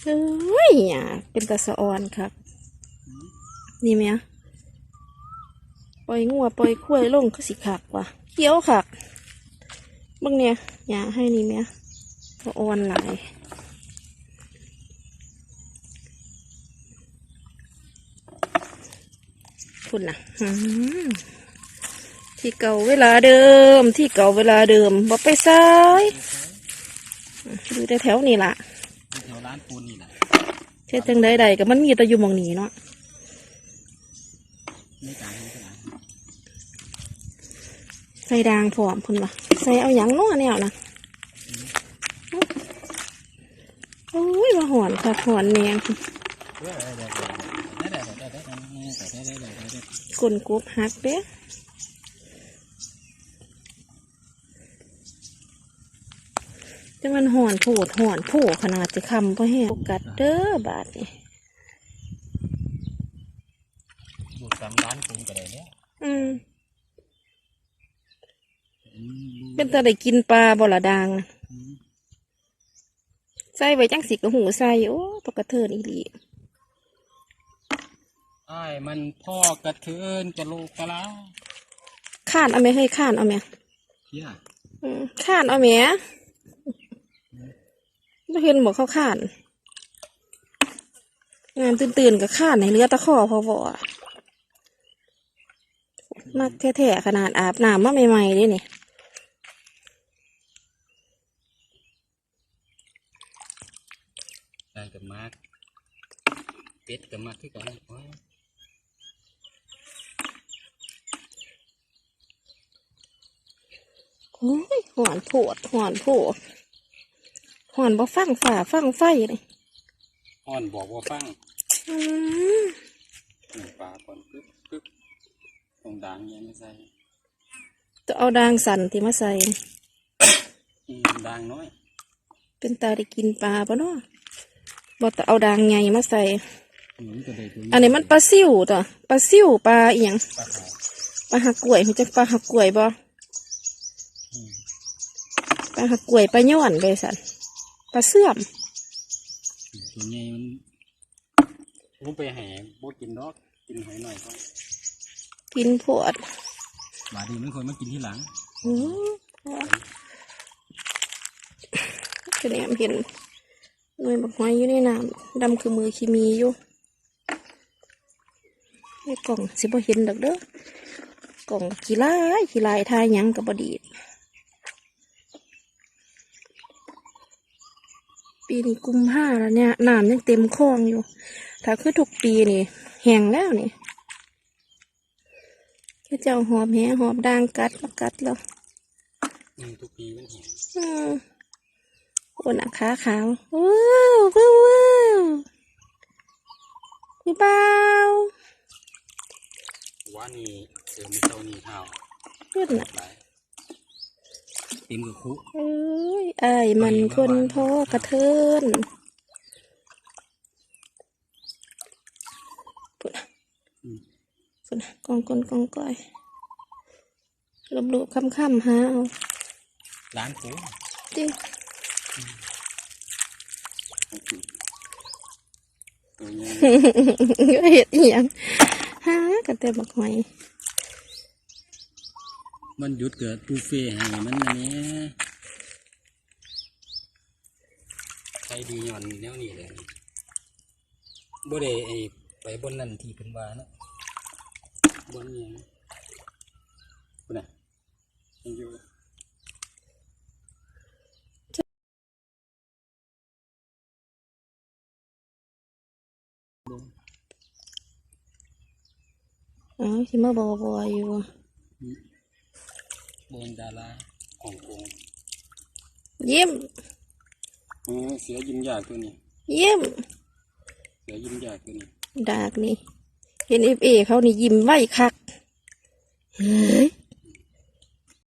เฮ้ยอะเป็นตาสะออนครับ นี่ไหมอะปล่อยงัวปล่อยคุ้ยลงก็สิขักว่ะเขี้ยวขักบางเนี่ยอย่าให้นี่ไหมอะสะออนหลายคุณนะที่เก่าเวลาเดิม ที่เก่าเวลาเดิมบ่ไปซ้ายดูแต่แถวนี่ล่ะ แถวร้านปูนนี่แหละเช่จังใดๆก็มันมีแต่อยู่หมองนี้เนาะไม่ต่างไม่ต่างใส่ดางพร้อมพุ่นวะใส่เอาหยังเน้อแนวนะโอ้ยมาหอนค่ะหอนแมงเดี๋ยวเดี๋ยวเดี๋ยวเดี๋ยวเดี๋ยวเดี๋ยวเดี๋ยวเดี๋ยวเดี๋ยวเดี๋ยวเดี๋ยวกลนกบหักเด้ จังมันหอนโผดหอนโผขนาดจะคำพ่อแห้งกัดเด้อบาดนี่อยู่ตามร้านปูนก็ได้เนี่ยอืมเป็นตาได้กินปลาบ่ละดางน่ะใส่ไว้จังสิกระหูใส่โอ้ปกระเทินอีหลีไอ้มันพ่อกระเทือนจะโลกกะลาข้านเอาไหมให้ข้านเอาไหมเฮียอืมข้านเอาไหม เราเห็นบอกเขาข้าน งานตื่นๆกับข้านในเรือตะข้อพอบ่มักแท้ๆขนาดอาบน้ำมาใหม่ๆเลยนี่ได้กับมาร์กเป็ดกับมาร์กที่กันโอ้ยโอ้ยหอนโผดหอนโผด หอนบ่ฟังฝ่าฟังไฟเลยอ่อนบอกว่าฟังอืมหนึ่งปลาก่อนปึ๊บปึ๊บตรงด่างยังไม่ใส่จะเอาดางสันที่มาใส่อืมด่างน้อย เป็นตาได้กินปลาปะเนาะบ่แต่เอาดางใหญ่มาใส่หนุนก็ได้ตัวอันนี้มันปลาซิวตัวปลาซิวปลาอีหยังปลาขาวปลาหักกล้วยรู้จักปลาหักกล้วยบ่อืมปลาหักกล้วยปลาย้อนไปสัน ปลาเสื่อมตัวใหญ่มันผมไปแห่บ่กินดอกกินหอยหน่อยก็กินโพดบาดนีมันคนมากินที่หลังอืมคะแนนเห็นหน่วยบักไม้อยู่ในน้ำดำคือมือคีมีอยู่ในกล่องสิบ่เห็นดอกเด้อกล่องขี้ลายขี้ลายทายหยังกับบดี ปีนี้กุมห้าแล้วเนี่ยน้ำยังเต็มคลองอยู่ ถ้าคือทุกปีนี่ แห้งแล้วนี่ก็เจ้าหอบแหหอบด่างกัดมากัดแล้วอืมทุกปีมันแห่อืมโอ้หนักขาขาวว้าวว้าวว้าวพี่เบาว่านี่เสือมีเจ้านี่เท้าขึ้นน่ะหลาย เต็มกับคุเอ้ยไอ้ายมันคนพ่อกระเทินปุ่นน่ะอืมปุ่นน่ะกองกลกองก้อยรบรูปค่ำค่ำๆหาเอาร้านปูจริงตัวใหญ่ก็เห็ดอีหยังหากันแต่บักหอย มันหยุดเกิดปูเฟ่ให้มันอันนี้ใช้ดีหย่อนแนวนี้เลยบ่ได้ไอ้ไปบนนั่นที่เป็นว่าเนาะบนนี้คุณน่ะยังอยู่อ๋อที่มาบอบออยู่ บนดาราฮ่องกงยิ้มเออเสือยิ้มยากตัวนี้ยิ้มเสือยิ้มยากตัวนี้ดากนี่เห็นเอฟเอเขานี่ยิ้มไว้คักเฮ้ย